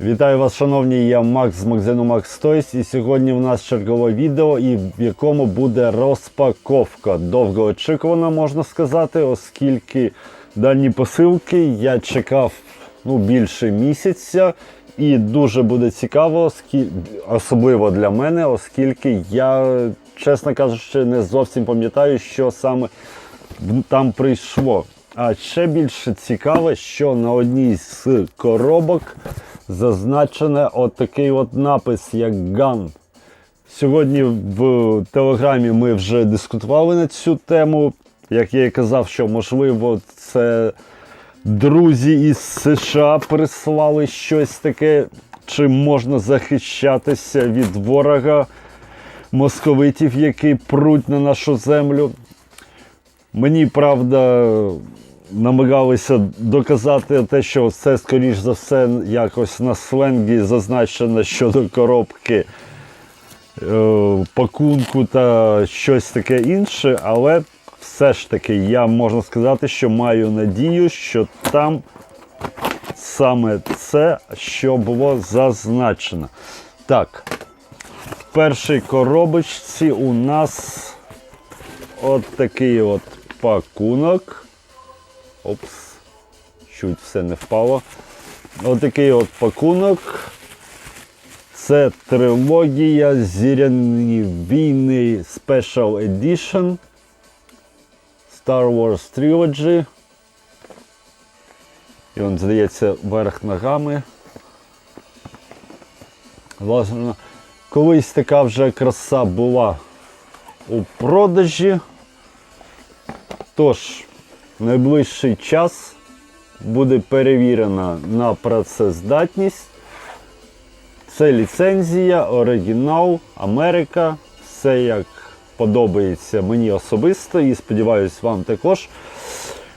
Вітаю вас, шановні, я Макс з магазину Max Toys і сьогодні в нас чергове відео, і в якому буде розпаковка. Довго очікувана, можна сказати, оскільки дані посилки я чекав ну, більше місяця. І дуже буде цікаво, особливо для мене, оскільки я, чесно кажучи, не зовсім пам'ятаю, що саме там прийшло. А ще більше цікаве, що на одній з коробок зазначене от такий от напис, як GAN. Сьогодні в телеграмі ми вже дискутували на цю тему. Як я і казав, що можливо це друзі із США прислали щось таке, чим можна захищатися від ворога московитів, які пруть на нашу землю. Мені правда намагалися доказати те, що це, скоріш за все, якось на сленгі зазначено щодо коробки е, пакунку та щось таке інше, але все ж таки я можна сказати, що маю надію, що там саме це, що було зазначено. Так, в першій коробочці у нас от такий от пакунок. Опс, чуть все не впало. От такий от пакунок. Це трилогія Зіряні війни Special Edition. Star Wars Trilogy. І він, здається, верх ногами. Власне, колись така вже краса була у продажі. Тож, найближчий час буде перевірена на працездатність. Це ліцензія, оригінал, Америка. Все як подобається мені особисто і сподіваюся, вам також.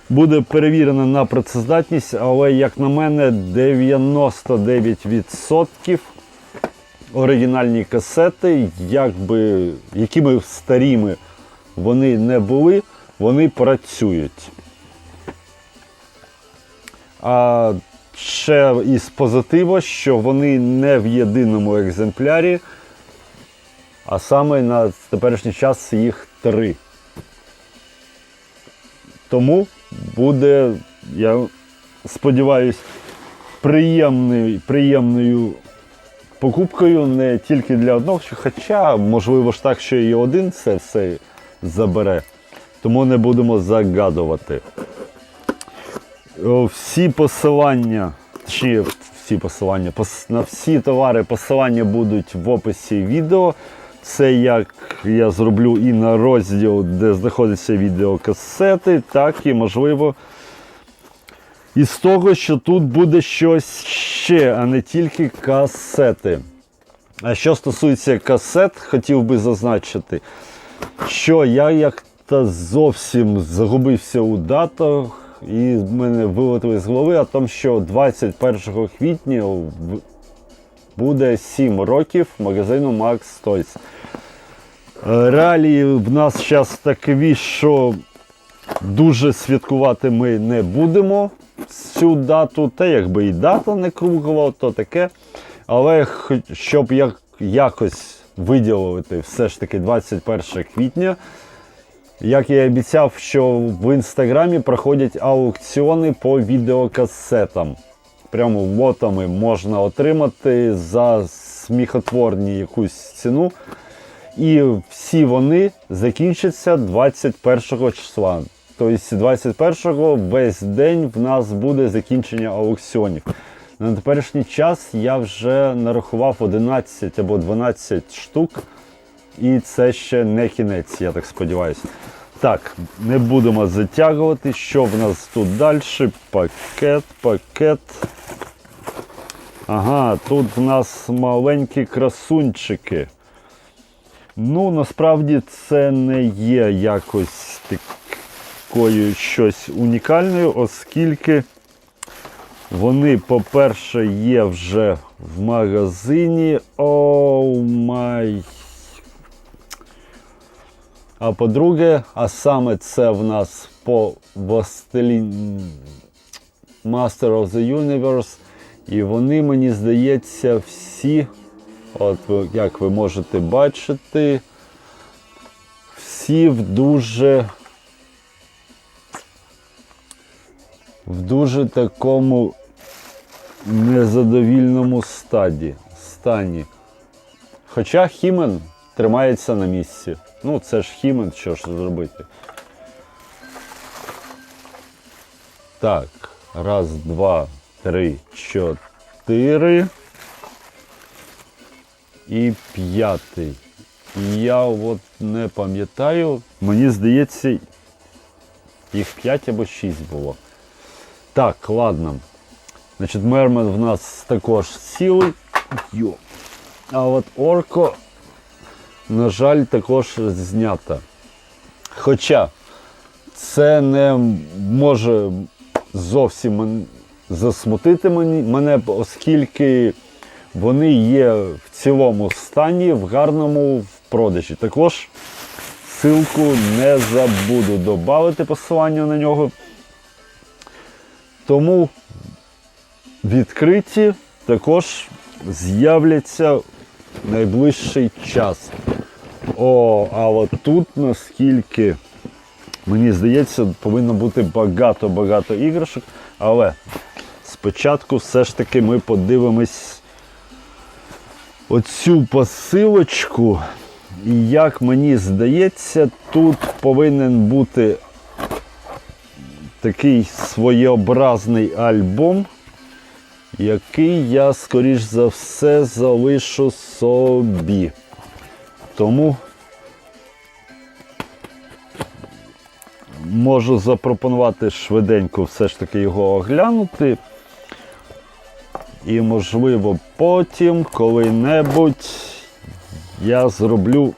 Буде перевірена на працездатність, але, як на мене, 99% оригінальні касети, якби, якими старіми вони не були, вони працюють. А ще із позитиву, що вони не в єдиному екземплярі, а саме на теперішній час їх три. Тому буде, я сподіваюся, приємною, приємною покупкою не тільки для одного, хоча, можливо ж так, що і один це все забере. Тому не будемо загадувати. Всі посилання, чи всі посилання, пос- на всі товари посилання будуть в описі відео. Це як я зроблю і на розділ, де знаходяться відеокасети, так і можливо із того, що тут буде щось ще, а не тільки касети. А що стосується касет, хотів би зазначити, що я як та зовсім загубився у датах, і в мене вилетіли з голови, а тому, що 21 квітня буде 7 років магазину Max Toys. Е, Реалії в нас зараз такі, що дуже святкувати ми не будемо цю дату, та якби і дата не кругла, то таке. Але щоб як, якось виділити все ж таки 21 квітня. Як я і обіцяв, що в інстаграмі проходять аукціони по відеокасетам. Прямо лотами можна отримати за сміхотворні якусь ціну. І всі вони закінчаться 21 числа. Тобто 21-го весь день в нас буде закінчення аукціонів. На теперішній час я вже нарахував 11 або 12 штук. І це ще не кінець, я так сподіваюся. Так, не будемо затягувати. Що в нас тут далі? Пакет, пакет. Ага, тут в нас маленькі красунчики. Ну, насправді це не є якось такою щось унікальною, оскільки вони, по-перше, є вже в магазині. Оу май. А по-друге, а саме це в нас по Властелін Master of the Universe І вони, мені здається, всі, от як ви можете бачити, всі в дуже в дуже такому незадовільному стаді, стані. Хоча Хімен тримається на місці. Ну, це ж Хімен, що ж зробити. Так, раз, два, три, чотири. І п'ятий. І я от не пам'ятаю, мені здається, їх 5 або 6 було. Так, ладно. Значить, мермен в нас також цілий. Йо. А от орко, на жаль, також знята. Хоча це не може зовсім засмутити мене, оскільки вони є в цілому стані, в гарному в продажі. Також ссылку не забуду додати посилання на нього. Тому відкриті також з'являться найближчий час. О, а от тут наскільки мені здається, повинно бути багато-багато іграшок. Але спочатку все ж таки ми подивимось оцю посилочку. І як мені здається, тут повинен бути такий своєобразний альбом, який я, скоріш за все, залишу собі. Тому можу запропонувати швиденько все ж таки його оглянути. І, можливо, потім коли-небудь я зроблю,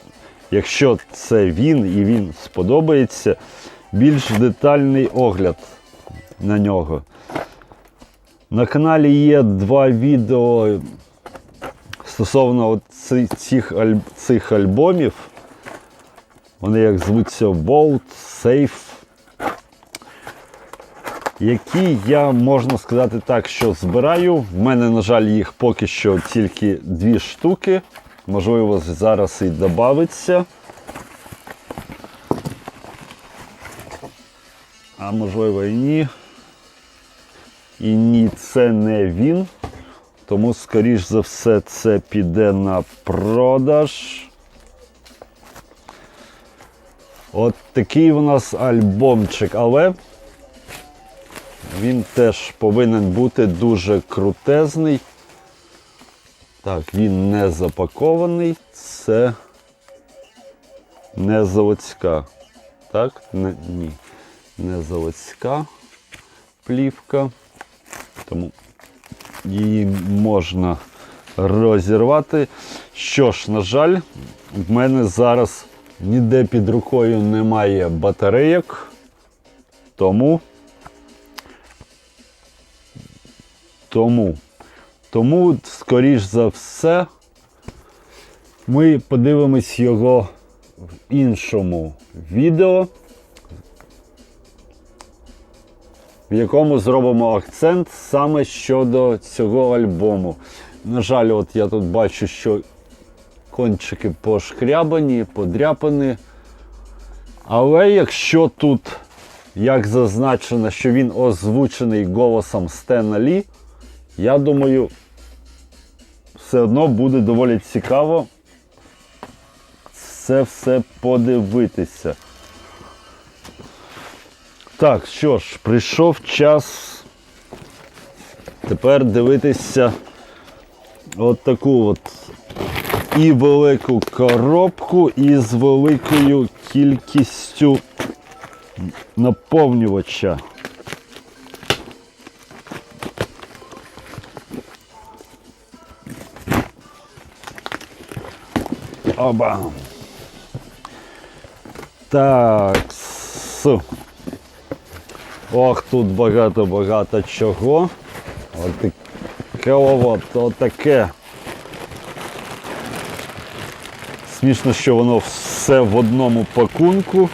якщо це він і він сподобається, більш детальний огляд на нього. На каналі є два відео стосовно цих, цих альбомів. Вони як звуться Vault, Safe. Які я можна сказати так, що збираю. В мене, на жаль, їх поки що тільки дві штуки. Можливо, зараз і додається. А можливо і ні. І ні, це не він. Тому, скоріш за все, це піде на продаж. От такий у нас альбомчик, але він теж повинен бути дуже крутезний. Так, він не запакований, це не заводська. Так? Не, ні. Не заводська плівка. Тому її можна розірвати. Що ж, на жаль, в мене зараз ніде під рукою немає батарейок, тому тому, тому, скоріш за все, ми подивимось його в іншому відео, в якому зробимо акцент саме щодо цього альбому. На жаль, от я тут бачу, що кончики пошкрябані, подряпані. Але якщо тут, як зазначено, що він озвучений голосом Стена Лі, я думаю, все одно буде доволі цікаво це все подивитися. Так, що ж, прийшов час тепер дивитися от таку от і велику коробку із великою кількістю наповнювача. Оба. Так. С. Ох, тут багато-багато чого. От таке от, отаке. Смішно, що воно все в одному пакунку.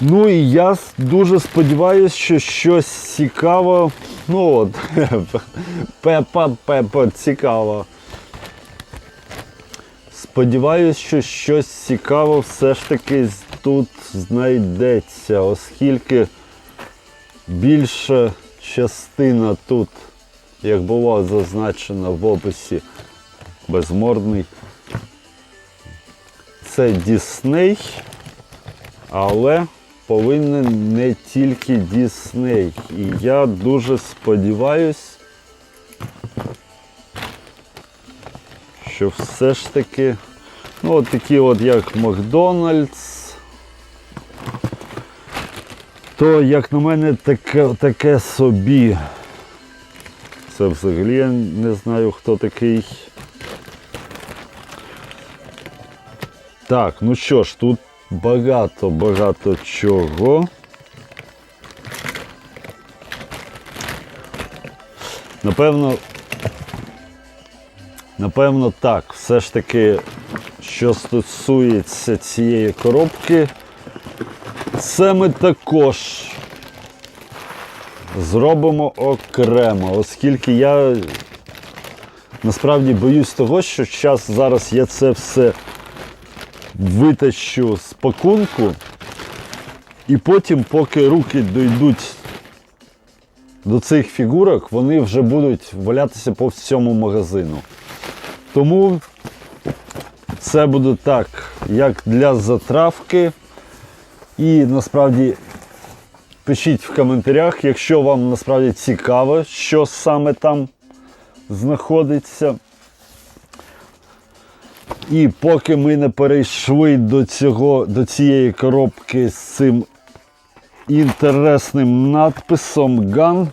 Ну і я дуже сподіваюся, що щось цікаве Ну от, Пепа, Пепа, цікаво. Сподіваюсь, що щось цікаве все ж таки тут знайдеться, оскільки більша частина тут, як було зазначено в описі, безмордний. Це Дісней, але повинен не тільки Дісней. І я дуже сподіваюсь, що все ж таки, ну, от такі от як Макдональдс, то, як на мене, таке, таке собі. Це взагалі я не знаю, хто такий. Так, ну що ж, тут багато-багато чого. Напевно, напевно, так. Все ж таки, що стосується цієї коробки, це ми також зробимо окремо, оскільки я насправді боюсь того, що час зараз я це все витащу з пакунку, і потім, поки руки дійдуть до цих фігурок, вони вже будуть валятися по всьому магазину. Тому це буде так, як для затравки. І насправді пишіть в коментарях, якщо вам насправді цікаво, що саме там знаходиться. І поки ми не перейшли до, цього, до цієї коробки з цим інтересним надписом GAN,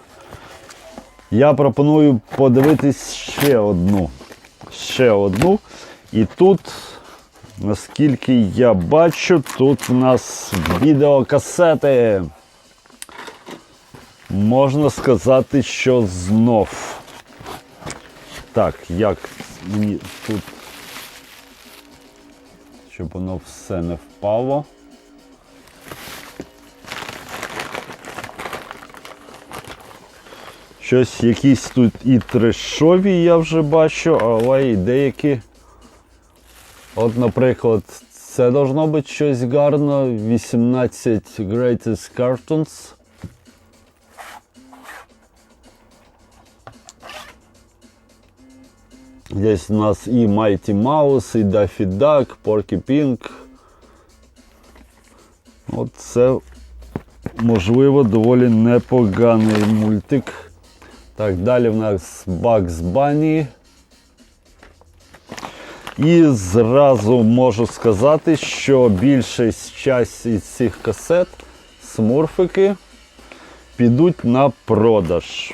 я пропоную подивитись ще одну. Ще одну. І тут, наскільки я бачу, тут в нас відеокасети. Можна сказати, що знов. Так, як мені тут щоб воно все не впало. Щось якісь тут і трешові я вже бачу, але і деякі. От, наприклад, це должно бути щось гарно. 18 Greatest Cartoons. Здесь у нас і Mighty Mouse, і Daffy Duck, Porky Pig. От це, можливо, доволі непоганий мультик. Так, далі в нас Bugs Bunny. І зразу можу сказати, що більшість час із цих касет смурфики підуть на продаж.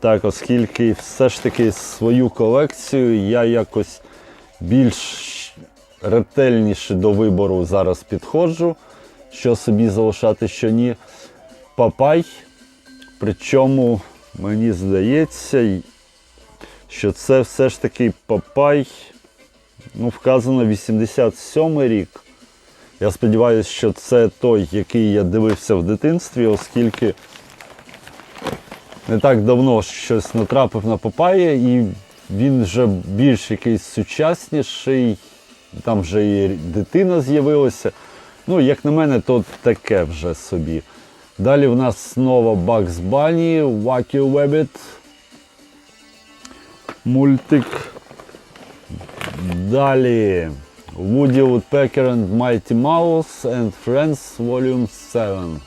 Так, оскільки все ж таки свою колекцію я якось більш ретельніше до вибору зараз підходжу, що собі залишати, що ні. Папай. Причому мені здається, що це все ж таки папай. Ну, вказано 87 рік. Я сподіваюся, що це той, який я дивився в дитинстві, оскільки не так давно щось натрапив на Папая, і він вже більш якийсь сучасніший, там вже і дитина з'явилася. Ну, як на мене, то таке вже собі. Далі в нас знову Bugs Bunny, Wacky Rabbit. Мультик. Далі Woody Woodpecker Mighty Mouse Friends Volume 7.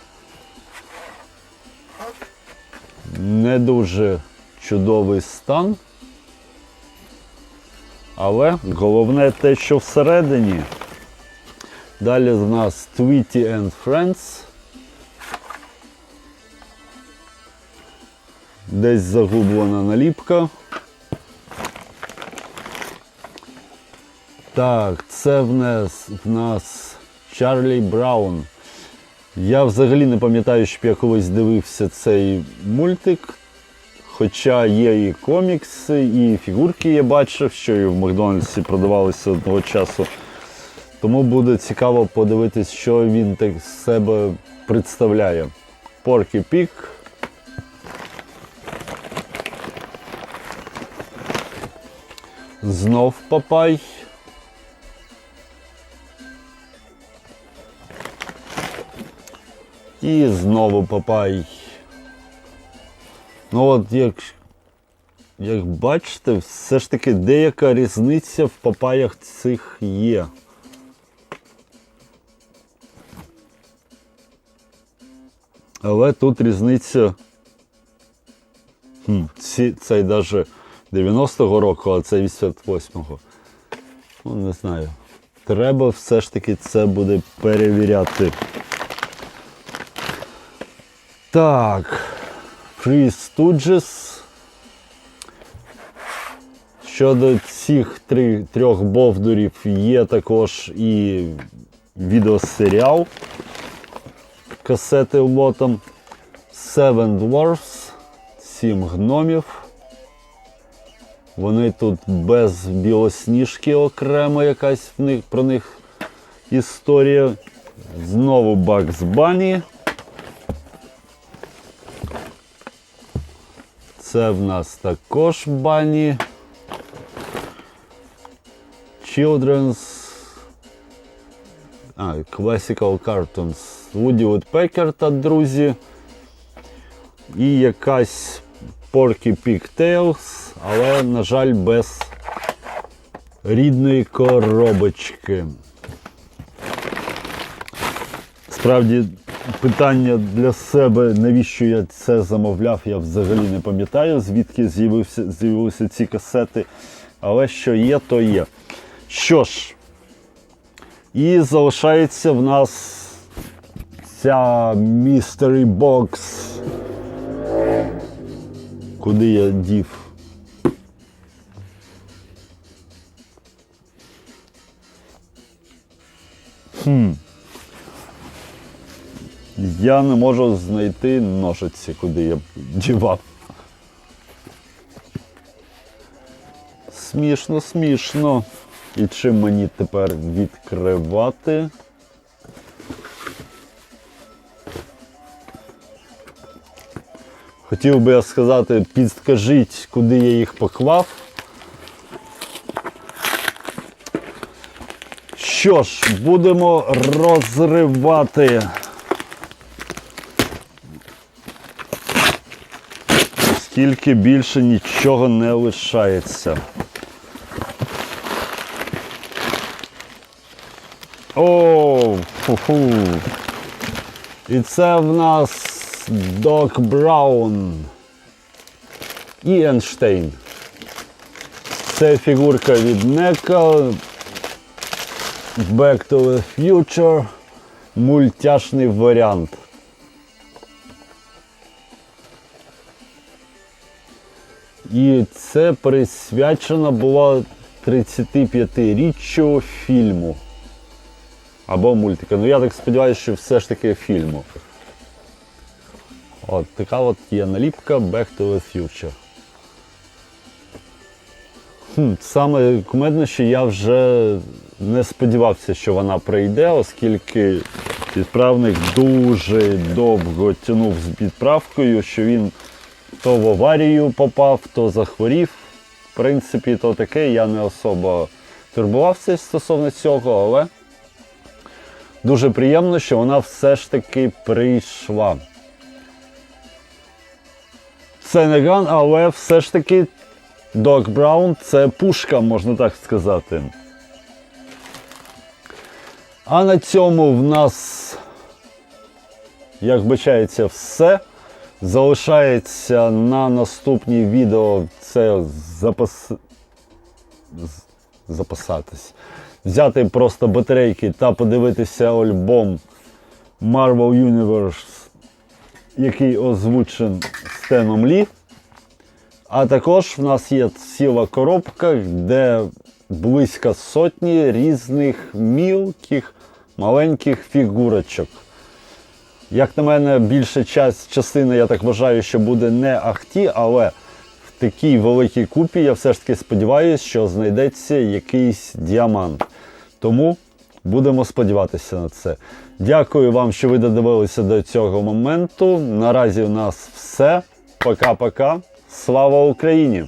Не дуже чудовий стан. Але головне те, що всередині. Далі в нас Tweety and Friends. Десь загублена наліпка. Так, це в нас, в нас Чарлі Браун. Я взагалі не пам'ятаю, щоб я колись дивився цей мультик. Хоча є і комікси, і фігурки я бачив, що і в Макдональдсі продавалися одного часу. Тому буде цікаво подивитись, що він так з себе представляє. Поркі Пік. Знов папай. І знову папай. Ну от як, як бачите, все ж таки деяка різниця в папаях цих є. Але тут різниця. Хм, цей навіть 90-го року, а цей 88-го. Ну, не знаю. Треба все ж таки це буде перевіряти. Так. Free Stooges. Щодо цих три, трьох бовдурів є також і відеосеріал касети лотом. Seven Dwarfs, Сім гномів. Вони тут без білосніжки окремо якась в них, про них історія. Знову Bugs Bunny. Це в нас також бані. Children's а, Classical Cartoons. Woody Woodpecker та друзі. І якась Porky Pigtails, але, на жаль, без рідної коробочки. Справді, питання для себе, навіщо я це замовляв, я взагалі не пам'ятаю, звідки з'явилися ці касети. Але що є, то є. Що ж, і залишається в нас ця Mystery Box. Куди я дів? Хм. Я не можу знайти ножиці, куди я дівав. Смішно, смішно. І чим мені тепер відкривати? Хотів би я сказати, підскажіть, куди я їх поклав. Що ж, будемо розривати. Оскільки більше нічого не лишається. О, фу-фу. І це в нас Док Браун і Ейнштейн. Це фігурка від Нека. Back to the Future. Мультяшний варіант. І це присвячена була 35-річчю фільму. Або мультика. Ну я так сподіваюся, що все ж таки фільму. От така от є наліпка Back to the Future. Хм, Саме кумедне, що я вже не сподівався, що вона прийде, оскільки відправник дуже довго тянув з відправкою, що він то в аварію попав, то захворів. В принципі, то таке, я не особо турбувався стосовно цього, але дуже приємно, що вона все ж таки прийшла. Це не ган, але все ж таки Док Браун це пушка, можна так сказати. А на цьому в нас, як бачається, все. Залишається на наступні відео це запас... запасатись. Взяти просто батарейки та подивитися альбом Marvel Universe, який озвучен Стеном Лі. А також в нас є ціла коробка, де близько сотні різних мілких маленьких фігурочок. Як на мене, більша час, частина, я так вважаю, що буде не ахті, але в такій великій купі я все ж таки сподіваюся, що знайдеться якийсь діамант. Тому будемо сподіватися на це. Дякую вам, що ви додивилися до цього моменту. Наразі у нас все. Пока-пока. Слава Україні!